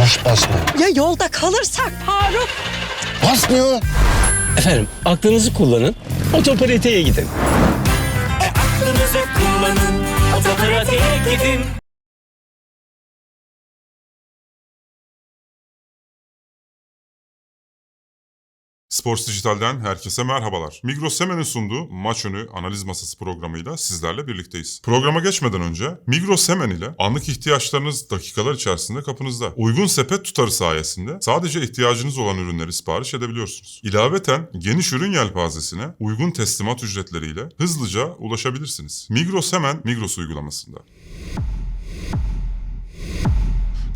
Taş basmıyor. Ya yolda kalırsak Faruk? Basmıyor. Efendim aklınızı kullanın. Otopariteye gidin. Aklınızı kullanın, otopratiğe gidin. Sports Dijital'den herkese merhabalar. Migros Hemen'in sunduğu maç önü analiz masası programıyla sizlerle birlikteyiz. Programa geçmeden önce Migros Hemen ile anlık ihtiyaçlarınız dakikalar içerisinde kapınızda. Uygun sepet tutarı sayesinde sadece ihtiyacınız olan ürünleri sipariş edebiliyorsunuz. İlaveten geniş ürün yelpazesine uygun teslimat ücretleriyle hızlıca ulaşabilirsiniz. Migros Hemen Migros uygulamasında.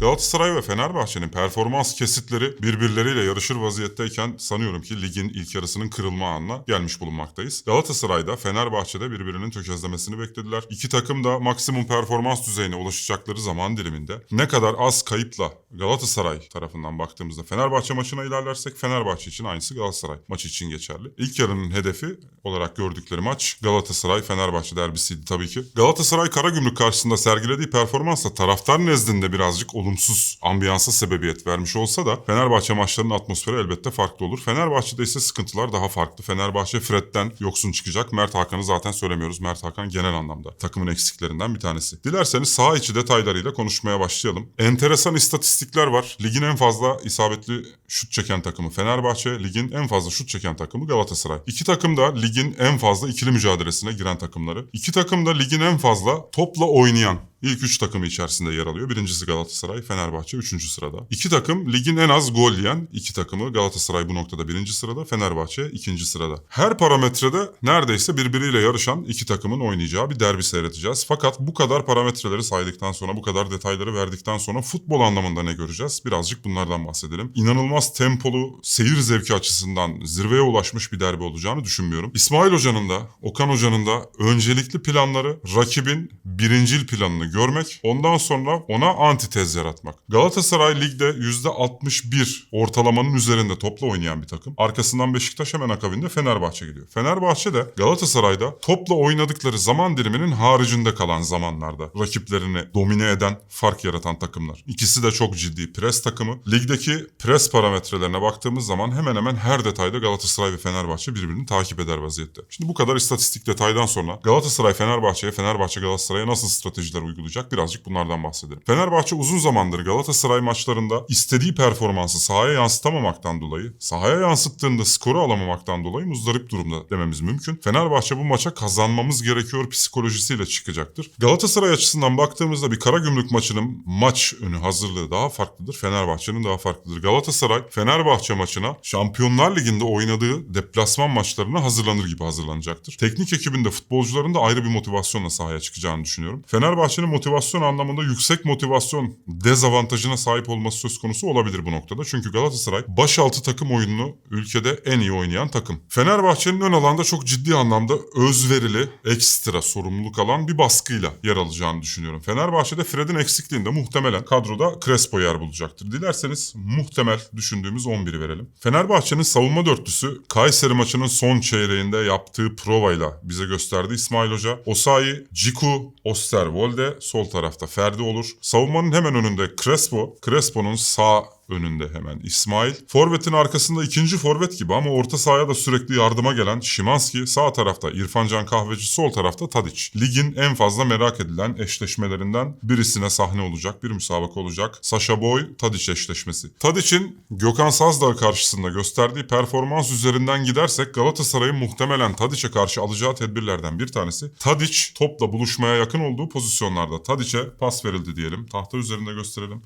Galatasaray ve Fenerbahçe'nin performans kesitleri birbirleriyle yarışır vaziyetteyken sanıyorum ki ligin ilk yarısının kırılma anına gelmiş bulunmaktayız. Galatasaray'da Fenerbahçe'de birbirinin tökezlemesini beklediler. İki takım da maksimum performans düzeyine ulaşacakları zaman diliminde ne kadar az kayıpla Galatasaray tarafından baktığımızda Fenerbahçe maçına ilerlersek Fenerbahçe için aynısı Galatasaray maçı için geçerli. İlk yarının hedefi olarak gördükleri maç Galatasaray-Fenerbahçe derbisiydi tabii ki. Galatasaray Karagümrük karşısında sergilediği performansla taraftar nezdinde birazcık olumsuz ambiyansa sebebiyet vermiş olsa da Fenerbahçe maçlarının atmosferi elbette farklı olur. Fenerbahçe'de ise sıkıntılar daha farklı. Fenerbahçe Fred'den yoksun çıkacak. Mert Hakan'ı zaten söylemiyoruz. Mert Hakan genel anlamda takımın eksiklerinden bir tanesi. Dilerseniz saha içi detaylarıyla konuşmaya başlayalım. Enteresan istatistikler var. Ligin en fazla isabetli şut çeken takımı Fenerbahçe, ligin en fazla şut çeken takımı Galatasaray. İki takım da ligin en fazla ikili mücadelesine giren takımları. İki takım da ligin en fazla topla oynayan İlk üç takımı içerisinde yer alıyor. Birincisi Galatasaray, Fenerbahçe üçüncü sırada. İki takım ligin en az gol yiyen iki takımı. Galatasaray bu noktada birinci sırada, Fenerbahçe ikinci sırada. Her parametrede neredeyse birbiriyle yarışan iki takımın oynayacağı bir derbi seyredeceğiz. Fakat bu kadar parametreleri saydıktan sonra, bu kadar detayları verdikten sonra futbol anlamında ne göreceğiz? Birazcık bunlardan bahsedelim. İnanılmaz tempolu, seyir zevki açısından zirveye ulaşmış bir derbi olacağını düşünmüyorum. İsmail Hoca'nın da, Okan Hoca'nın da öncelikli planları rakibin birincil planını görmek, ondan sonra ona antitez yaratmak. Galatasaray ligde %61 ortalamanın üzerinde topla oynayan bir takım. Arkasından Beşiktaş hemen akabinde Fenerbahçe geliyor. Fenerbahçe de Galatasaray'da topla oynadıkları zaman diliminin haricinde kalan zamanlarda rakiplerini domine eden, fark yaratan takımlar. İkisi de çok ciddi pres takımı. Ligdeki pres parametrelerine baktığımız zaman hemen hemen her detayda Galatasaray ve Fenerbahçe birbirini takip eder vaziyette. Şimdi bu kadar istatistik detaydan sonra Galatasaray Fenerbahçe'ye, Fenerbahçe Galatasaray'a nasıl stratejiler uygulayacak birazcık bunlardan bahsedelim. Fenerbahçe uzun zamandır Galatasaray maçlarında istediği performansı sahaya yansıtamamaktan dolayı, sahaya yansıttığında skoru alamamaktan dolayı muzdarip durumda dememiz mümkün. Fenerbahçe bu maça kazanmamız gerekiyor psikolojisiyle çıkacaktır. Galatasaray açısından baktığımızda bir Karagümrük maçının maç önü hazırlığı daha farklıdır. Fenerbahçe'nin daha farklıdır. Galatasaray Fenerbahçe maçına Şampiyonlar Ligi'nde oynadığı deplasman maçlarına hazırlanır gibi hazırlanacaktır. Teknik ekibinde futbolcuların da ayrı bir motivasyonla sahaya çıkacağını düşünüyorum. Fenerbahçe'nin motivasyon anlamında yüksek motivasyon dezavantajına sahip olması söz konusu olabilir bu noktada. Çünkü Galatasaray başaltı takım oyununu ülkede en iyi oynayan takım. Fenerbahçe'nin ön alanda çok ciddi anlamda özverili, ekstra sorumluluk alan bir baskıyla yer alacağını düşünüyorum. Fenerbahçe'de Fred'in eksikliğinde muhtemelen kadroda Crespo yer bulacaktır. Dilerseniz muhtemel düşündüğümüz 11'i verelim. Fenerbahçe'nin savunma dörtlüsü Kayseri maçının son çeyreğinde yaptığı provayla bize gösterdi İsmail Hoca. Osayi, Ciku, Osterwolde sol tarafta Ferdi olur. Savunmanın hemen önünde Crespo. Crespo'nun sağ önünde hemen İsmail. Forvet'in arkasında ikinci forvet gibi ama orta sahaya da sürekli yardıma gelen Şimanski. Sağ tarafta İrfan Can Kahveci, sol tarafta Tadic. Ligin en fazla merak edilen eşleşmelerinden birisine sahne olacak bir müsabaka olacak. Sasha Boy, Tadic eşleşmesi. Tadic'in Gökhan Sazdağ karşısında gösterdiği performans üzerinden gidersek Galatasaray'ın muhtemelen Tadic'e karşı alacağı tedbirlerden bir tanesi. Tadic topla buluşmaya yakın olduğu pozisyonlarda Tadic'e pas verildi diyelim. Tahta üzerinde gösterelim.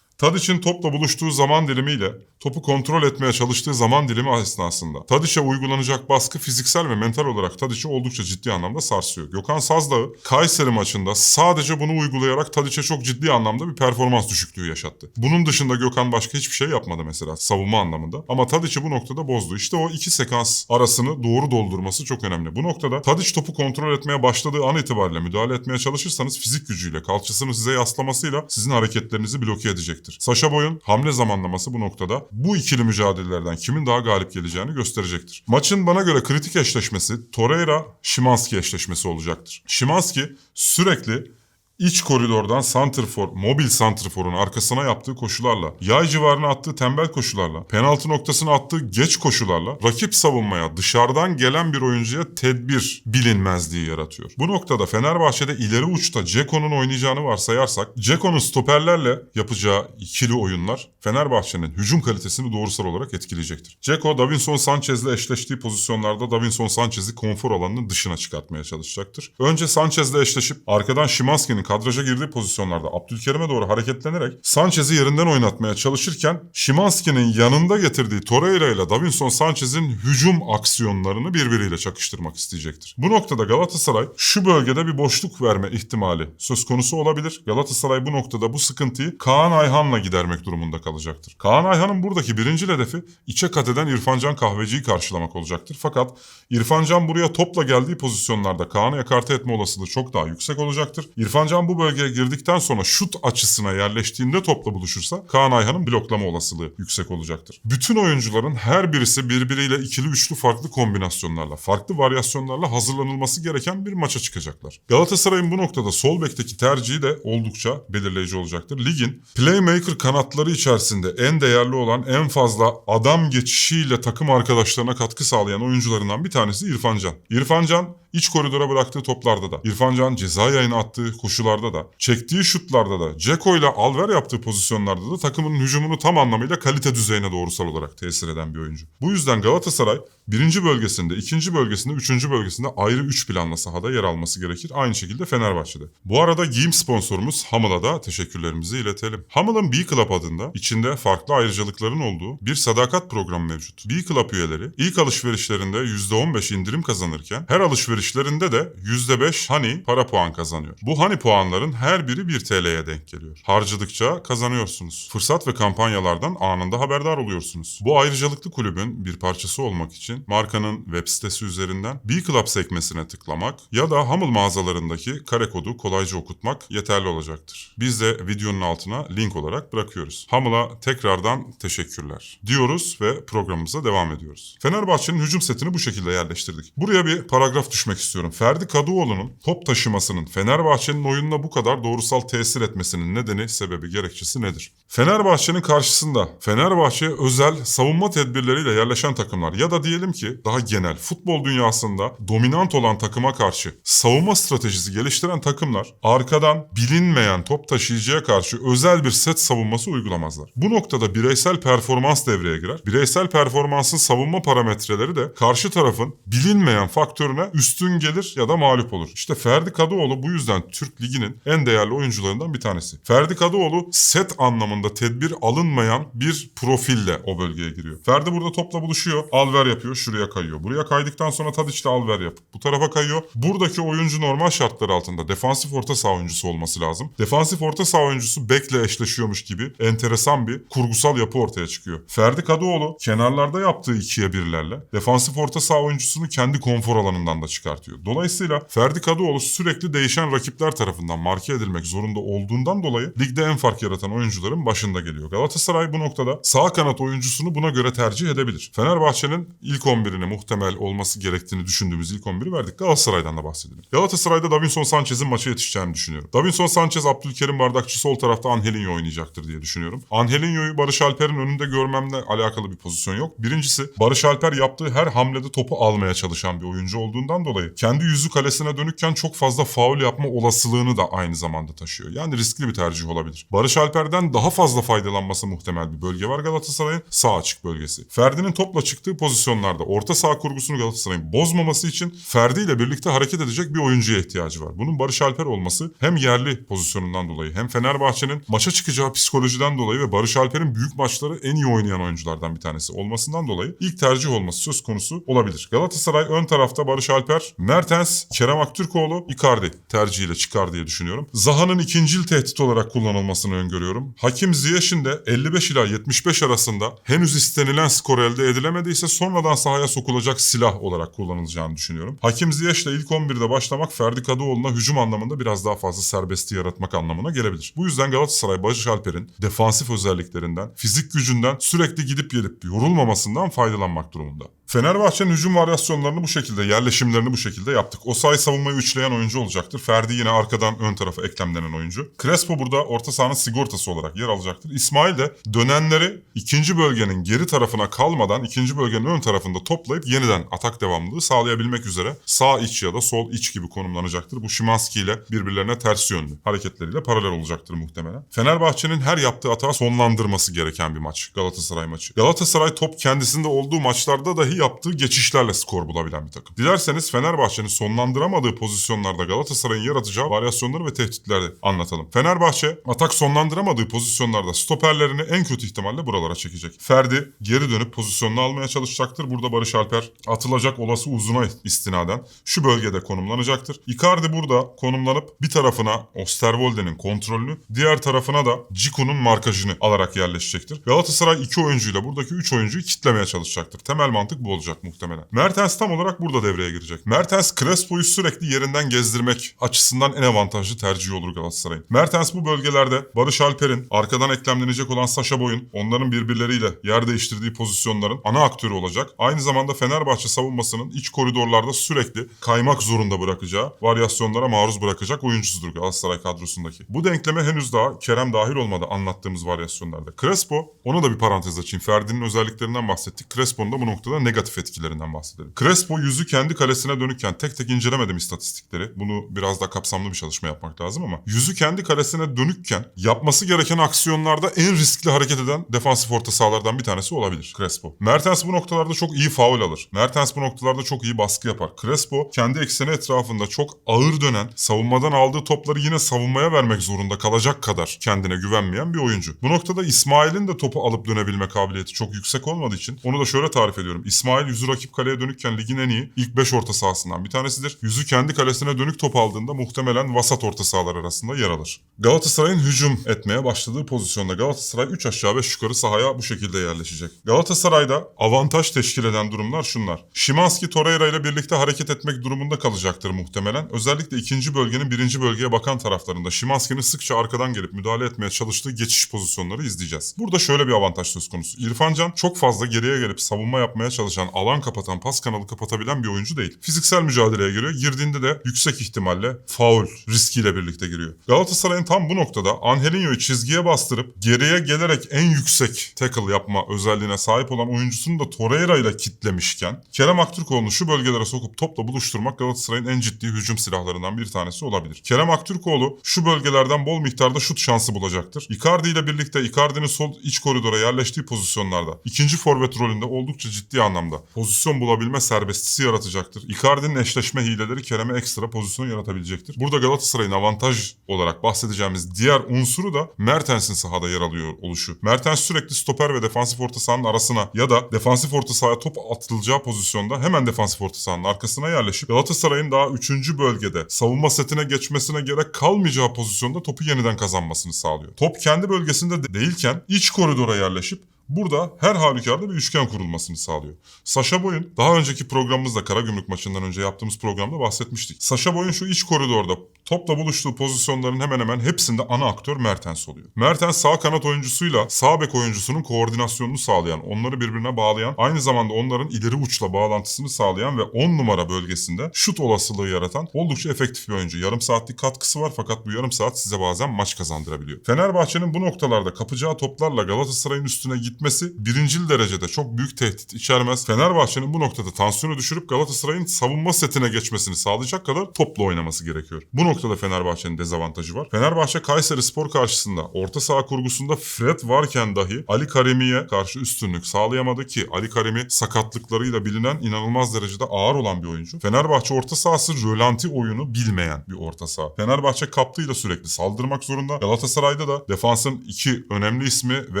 Tadic'in topla buluştuğu zaman dilimiyle topu kontrol etmeye çalıştığı zaman dilimi esnasında Tadic'e uygulanacak baskı fiziksel ve mental olarak Tadic'i oldukça ciddi anlamda sarsıyor. Gökhan Sazdağ Kayseri maçında sadece bunu uygulayarak Tadic'e çok ciddi anlamda bir performans düşüklüğü yaşattı. Bunun dışında Gökhan başka hiçbir şey yapmadı mesela savunma anlamında. Ama Tadic'i bu noktada bozdu. İşte o iki sekans arasını doğru doldurması çok önemli. Bu noktada Tadic topu kontrol etmeye başladığı an itibariyle müdahale etmeye çalışırsanız fizik gücüyle, kalçasını size yaslamasıyla sizin hareketlerinizi bloke edecektir. Sasha Boy'un hamle zamanlaması bu noktada bu ikili mücadelelerden kimin daha galip geleceğini gösterecektir. Maçın bana göre kritik eşleşmesi Torreira-Şimanski eşleşmesi olacaktır. Şimanski sürekli iç koridordan santrfor, mobil santrforun arkasına yaptığı koşularla, yay civarına attığı tembel koşularla, penaltı noktasına attığı geç koşularla rakip savunmaya dışarıdan gelen bir oyuncuya tedbir bilinmezliği yaratıyor. Bu noktada Fenerbahçe'de ileri uçta Ceko'nun oynayacağını varsayarsak, Ceko'nun stoperlerle yapacağı ikili oyunlar Fenerbahçe'nin hücum kalitesini doğrusal olarak etkileyecektir. Ceko, Davinson Sanchez'le eşleştiği pozisyonlarda Davinson Sanchez'i konfor alanının dışına çıkartmaya çalışacaktır. Önce Sanchez'le eşleşip arkadan Şimanski'nin kadraja girdiği pozisyonlarda Abdülkerim'e doğru hareketlenerek Sanchez'i yerinden oynatmaya çalışırken Şimanski'nin yanında getirdiği Torreira ile Davinson Sanchez'in hücum aksiyonlarını birbiriyle çakıştırmak isteyecektir. Bu noktada Galatasaray şu bölgede bir boşluk verme ihtimali söz konusu olabilir. Galatasaray bu noktada bu sıkıntıyı Kaan Ayhan'la gidermek durumunda kalacaktır. Kaan Ayhan'ın buradaki birinci hedefi içe kat eden İrfancan Kahveci'yi karşılamak olacaktır. Fakat İrfancan buraya topla geldiği pozisyonlarda Kaan'ı ekarte etme olasılığı çok daha yüksek olacaktır. İrfancan bu bölgeye girdikten sonra şut açısına yerleştiğinde topla buluşursa Kaan Ayhan'ın bloklama olasılığı yüksek olacaktır. Bütün oyuncuların her birisi birbiriyle ikili üçlü farklı kombinasyonlarla, farklı varyasyonlarla hazırlanılması gereken bir maça çıkacaklar. Galatasaray'ın bu noktada sol bekteki tercihi de oldukça belirleyici olacaktır. Ligin playmaker kanatları içerisinde en değerli olan en fazla adam geçişiyle takım arkadaşlarına katkı sağlayan oyuncularından bir tanesi İrfan Can. İrfan Can iç koridora bıraktığı toplarda da, İrfan Can ceza yayına attığı koşularda da, çektiği şutlarda da, Ceko ile Alver yaptığı pozisyonlarda da takımın hücumunu tam anlamıyla kalite düzeyine doğrusal olarak tesir eden bir oyuncu. Bu yüzden Galatasaray birinci bölgesinde, ikinci bölgesinde, üçüncü bölgesinde ayrı üç planla sahada yer alması gerekir. Aynı şekilde Fenerbahçe'de. Bu arada giyim sponsorumuz Hamıl'a da teşekkürlerimizi iletelim. Hamıl'ın B-Club adında içinde farklı ayrıcalıkların olduğu bir sadakat programı mevcut. B-Club üyeleri ilk alışverişlerinde %15 indirim kazanırken her alışverişlerinde de %5 hani para puan kazanıyor. Bu hani puanların her biri 1 TL'ye denk geliyor. Harcadıkça kazanıyorsunuz. Fırsat ve kampanyalardan anında haberdar oluyorsunuz. Bu ayrıcalıklı kulübün bir parçası olmak için markanın web sitesi üzerinden B-Club sekmesine tıklamak ya da Hamıl mağazalarındaki kare kodu kolayca okutmak yeterli olacaktır. Biz de videonun altına link olarak bırakıyoruz. Hamıl'a tekrardan teşekkürler diyoruz ve programımıza devam ediyoruz. Fenerbahçe'nin hücum setini bu şekilde yerleştirdik. Buraya bir paragraf düşmek istiyorum. Ferdi Kadıoğlu'nun top taşımasının Fenerbahçe'nin oyununa bu kadar doğrusal tesir etmesinin nedeni, sebebi, gerekçesi nedir? Fenerbahçe'nin karşısında Fenerbahçe özel savunma tedbirleriyle yerleşen takımlar ya da diyelim ki daha genel futbol dünyasında dominant olan takıma karşı savunma stratejisi geliştiren takımlar arkadan bilinmeyen top taşıyıcıya karşı özel bir set savunması uygulamazlar. Bu noktada bireysel performans devreye girer. Bireysel performansın savunma parametreleri de karşı tarafın bilinmeyen faktörüne üstün gelir ya da mağlup olur. İşte Ferdi Kadıoğlu bu yüzden Türk Ligi'nin en değerli oyuncularından bir tanesi. Ferdi Kadıoğlu set anlamında tedbir alınmayan bir profille o bölgeye giriyor. Ferdi burada topla buluşuyor. Alver yapıyor. Şuraya kayıyor. Buraya kaydıktan sonra Tadiç de alver yapıp bu tarafa kayıyor. Buradaki oyuncu normal şartlar altında defansif orta saha oyuncusu olması lazım. Defansif orta saha oyuncusu bekle eşleşiyormuş gibi enteresan bir kurgusal yapı ortaya çıkıyor. Ferdi Kadıoğlu kenarlarda yaptığı ikiye birlerle defansif orta saha oyuncusunu kendi konfor alanından da çıkartıyor. Dolayısıyla Ferdi Kadıoğlu sürekli değişen rakipler tarafından marke edilmek zorunda olduğundan dolayı ligde en fark yaratan oyuncuların başında geliyor. Galatasaray bu noktada sağ kanat oyuncusunu buna göre tercih edebilir. Fenerbahçe'nin ilk 11'ine muhtemel olması gerektiğini düşündüğümüz ilk 11'i verdik. Galatasaray'dan da bahsedelim. Galatasaray'da Davinson Sanchez'in maça yetişeceğini düşünüyorum. Davinson Sanchez, Abdülkerim Bardakçı sol tarafta Angelinho oynayacaktır diye düşünüyorum. Angelinho'yu Barış Alper'in önünde görmemle alakalı bir pozisyon yok. Birincisi Barış Alper yaptığı her hamlede topu almaya çalışan bir oyuncu olduğundan dolayı kendi yüzü kalesine dönükken çok fazla faul yapma olasılığını da aynı zamanda taşıyor. Yani riskli bir tercih olabilir. Barış Alper'den daha fazla faydalanması muhtemel bir bölge var Galatasaray'ın sağ açık bölgesi. Ferdi'nin topla çıktığı pozisyonlarda orta saha kurgusunu Galatasaray'ın bozmaması için Ferdi ile birlikte hareket edecek bir oyuncuya ihtiyacı var. Bunun Barış Alper olması hem yerli pozisyonundan dolayı hem Fenerbahçe'nin maça çıkacağı psikolojiden dolayı ve Barış Alper'in büyük maçları en iyi oynayan oyunculardan bir tanesi olmasından dolayı ilk tercih olması söz konusu olabilir. Galatasaray ön tarafta Barış Alper, Mertens, Kerem Aktürkoğlu, Icardi tercihiyle çıkar diye düşünüyorum. Zaha'nın ikincil tehdit olarak kullanılmasını öngörüyorum. Hakim Ziyech'in de 55 ila 75 arasında henüz istenilen skor elde edilemediyse sonradan sahaya sokulacak silah olarak kullanılacağını düşünüyorum. Hakim Ziyech'le ilk 11'de başlamak Ferdi Kadıoğlu'na hücum anlamında biraz daha fazla serbesti yaratmak anlamına gelebilir. Bu yüzden Galatasaray Barış Alper'in defansif özelliklerinden, fizik gücünden sürekli gidip gelip yorulmamasından faydalanmak durumunda. Fenerbahçe'nin hücum varyasyonlarını bu şekilde, yerleşimlerini bu şekilde yaptık. Osayi savunmayı üçleyen oyuncu olacaktır. Ferdi yine arkadan ön tarafa eklemlenen oyuncu. Crespo burada orta sahanın sigortası olarak yer alacaktır. İsmail de dönenleri ikinci bölgenin geri tarafına kalmadan ikinci bölgenin ön tarafında toplayıp yeniden atak devamlılığı sağlayabilmek üzere sağ iç ya da sol iç gibi konumlanacaktır. Bu Şimanski ile birbirlerine ters yönlü hareketleriyle paralel olacaktır muhtemelen. Fenerbahçe'nin her yaptığı hata sonlandırması gereken bir maç. Galatasaray maçı. Galatasaray top kendisinde olduğu maçlarda dahi yaptığı geçişlerle skor bulabilen bir takım. Dilerseniz Fenerbahçe'nin sonlandıramadığı pozisyonlarda Galatasaray'ın yaratacağı varyasyonları ve tehditleri anlatalım. Fenerbahçe atak sonlandıramadığı pozisyonlarda stoperlerini en kötü ihtimalle buralara çekecek. Ferdi geri dönüp pozisyonunu almaya çalışacaktır. Burada Barış Alper atılacak olası uzuna istinaden şu bölgede konumlanacaktır. Icardi burada konumlanıp bir tarafına Osterwolde'nin kontrolünü, diğer tarafına da Ciku'nun markajını alarak yerleşecektir. Galatasaray iki oyuncuyla buradaki üç oyuncuyu kitlemeye çalışacaktır. Temel mantık bu olacak muhtemelen. Mertens tam olarak burada devreye girecek. Mertens Crespo'yu sürekli yerinden gezdirmek açısından en avantajlı tercih olur Galatasaray'ın. Mertens bu bölgelerde Barış Alper'in arkadan eklemlenecek olan Saşa Boy'un onların birbirleriyle yer değiştirdiği pozisyonların ana aktörü olacak. Aynı zamanda Fenerbahçe savunmasının iç koridorlarda sürekli kaymak zorunda bırakacağı, varyasyonlara maruz bırakacak oyuncusudur Galatasaray kadrosundaki. Bu denkleme henüz daha Kerem dahil olmadı anlattığımız varyasyonlarda. Crespo, onu da bir parantez açayım. Ferdi'nin özelliklerinden bahsettik. Crespo'nun da bu noktada negatif etkilerinden bahsedelim. Crespo yüzü kendi kalesine dönükken tek tek incelemedim istatistikleri. Bunu biraz daha kapsamlı bir çalışma yapmak lazım ama yüzü kendi kalesine dönükken yapması gereken aksiyonlarda en riskli hareket eden defansif orta sahalardan bir tanesi olabilir Crespo. Mertens bu noktalarda çok iyi faul alır. Mertens bu noktalarda çok iyi baskı yapar. Crespo kendi ekseni etrafında çok ağır dönen, savunmadan aldığı topları yine savunmaya vermek zorunda kalacak kadar kendine güvenmeyen bir oyuncu. Bu noktada İsmail'in de topu alıp dönebilme kabiliyeti çok yüksek olmadığı için onu da şöyle tarif ediyorum. İsmail yüzü rakip kaleye dönükken ligin en iyi ilk 5 orta sahasından bir tanesidir. Yüzü kendi kalesine dönük top aldığında muhtemelen vasat orta sahalar arasında yer alır. Galatasaray'ın hücum etmeye başladığı pozisyonda Galatasaray 3 aşağı 5 yukarı sahaya bu şekilde yerleşecek. Galatasaray'da avantaj teşkil eden durumlar şunlar. Şimanski Torreira ile birlikte hareket etmek durumunda kalacaktır muhtemelen. Özellikle ikinci bölgenin birinci bölgeye bakan taraflarında Şimanski'nin sıkça arkadan gelip müdahale etmeye çalıştığı geçiş pozisyonları izleyeceğiz. Burada şöyle bir avantaj söz konusu. İrfan Can çok fazla geriye gelip savunma yapmaya çalışan, alan kapatan, pas kanalı kapatabilen bir oyuncu değil. Fiziksel mücadeleye giriyor. Girdiğinde de yüksek ihtimalle faul riskiyle birlikte giriyor. Galatasaray'ın tam bu noktada Angelinho'yu çizgiye bastırıp geriye gelerek en yüksek tackle yapma özelliğine sahip olan oyuncusunu da Torreira ile kitlemişken Kerem Aktürkoğlu'nu şu bölgelere sokup topla buluşturmak Galatasaray'ın en ciddi hücum silahlarından bir tanesi olabilir. Kerem Aktürkoğlu şu bölgelerden bol miktarda şut şansı bulacaktır. Icardi ile birlikte Icardi'nin sol iç koridora yerleştiği pozisyonlarda ikinci forvet rolünde oldukça ciddi anlamda pozisyon bulabilme serbestisi yaratacaktır. Icardi'nin eşleşme hileleri Kerem'e ekstra pozisyon yaratabilecektir. Burada Galatasaray'ın avantaj olarak bahsedeceğimiz diğer unsuru da Mertens'in sahada yer alıyor oluşu. Mertens sürekli stoper ve defansif orta sahanın arasına ya da defansif orta sahaya top atılacağı pozisyonda hemen defansif orta sahanın arkasına yerleşip Galatasaray'ın daha 3. bölgede savunma setine geçmesine gerek kalmayacağı pozisyonda topu yeniden kazanmasını sağlıyor. Top kendi bölgesinde de değilken iç koridora yerleşip Burada her halükarda bir üçgen kurulmasını sağlıyor. Saşa Boy'un daha önceki programımızda Karagümrük maçından önce yaptığımız programda bahsetmiştik. Saşa Boy'un şu iç koridorda topla buluştuğu pozisyonların hemen hemen hepsinde ana aktör Mertens oluyor. Mertens sağ kanat oyuncusuyla sağ bek oyuncusunun koordinasyonunu sağlayan, onları birbirine bağlayan, aynı zamanda onların ileri uçla bağlantısını sağlayan ve 10 numara bölgesinde şut olasılığı yaratan oldukça efektif bir oyuncu. Yarım saatlik katkısı var fakat bu yarım saat size bazen maç kazandırabiliyor. Fenerbahçe'nin bu noktalarda kapacağı toplarla Galatasaray'ın üstüne gitmesi birincil derecede çok büyük tehdit içermez. Fenerbahçe'nin bu noktada tansiyonu düşürüp Galatasaray'ın savunma setine geçmesini sağlayacak kadar topla oynaması gerekiyor. Bu noktada Fenerbahçe'nin dezavantajı var. Fenerbahçe Kayseri Spor karşısında orta saha kurgusunda Fred varken dahi Ali Karimi'ye karşı üstünlük sağlayamadı ki Ali Karimi sakatlıklarıyla bilinen inanılmaz derecede ağır olan bir oyuncu. Fenerbahçe orta sahası rölanti oyunu bilmeyen bir orta saha. Fenerbahçe kaptığıyla sürekli saldırmak zorunda. Galatasaray'da da defansın iki önemli ismi ve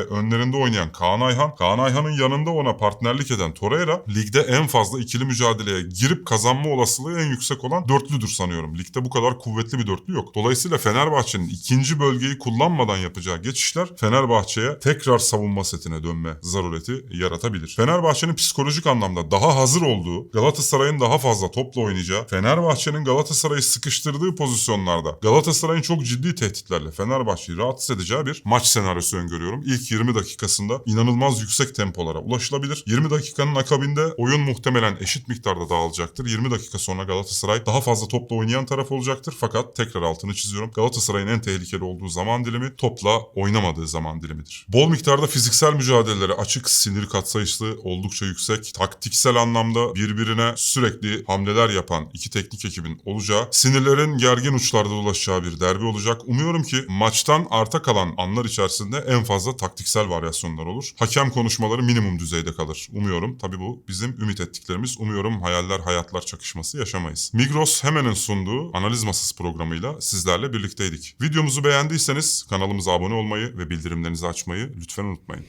önlerinde oynayan Kaan Ayhan. Kaan Ayhan'ın yanında ona partnerlik eden Torreira ligde en fazla ikili mücadeleye girip kazanma olasılığı en yüksek olan dörtlüdür sanıyorum. Ligde bu kadar kuvvetli kuvvetli bir dörtlü yok. Dolayısıyla Fenerbahçe'nin ikinci bölgeyi kullanmadan yapacağı geçişler Fenerbahçe'ye tekrar savunma setine dönme zarureti yaratabilir. Fenerbahçe'nin psikolojik anlamda daha hazır olduğu, Galatasaray'ın daha fazla topla oynayacağı, Fenerbahçe'nin Galatasaray'ı sıkıştırdığı pozisyonlarda Galatasaray'ın çok ciddi tehditlerle Fenerbahçe'yi rahatsız edeceği bir maç senaryosu öngörüyorum. İlk 20 dakikasında inanılmaz yüksek tempolara ulaşılabilir. 20 dakikanın akabinde oyun muhtemelen eşit miktarda dağılacaktır. 20 dakika sonra Galatasaray daha fazla topla oynayan taraf olacaktır. Fakat tekrar altını çiziyorum. Galatasaray'ın en tehlikeli olduğu zaman dilimi topla oynamadığı zaman dilimidir. Bol miktarda fiziksel mücadelelere açık, sinir katsayısı oldukça yüksek. Taktiksel anlamda birbirine sürekli hamleler yapan iki teknik ekibin olacağı, sinirlerin gergin uçlarda dolaşacağı bir derbi olacak. Umuyorum ki maçtan arta kalan anlar içerisinde en fazla taktiksel varyasyonlar olur. Hakem konuşmaları minimum düzeyde kalır. Umuyorum. Tabii bu bizim ümit ettiklerimiz. Umuyorum hayaller hayatlar çakışması yaşamayız. Migros Hemen'in sunduğu analiz masası programıyla sizlerle birlikteydik. Videomuzu beğendiyseniz kanalımıza abone olmayı ve bildirimlerinizi açmayı lütfen unutmayın.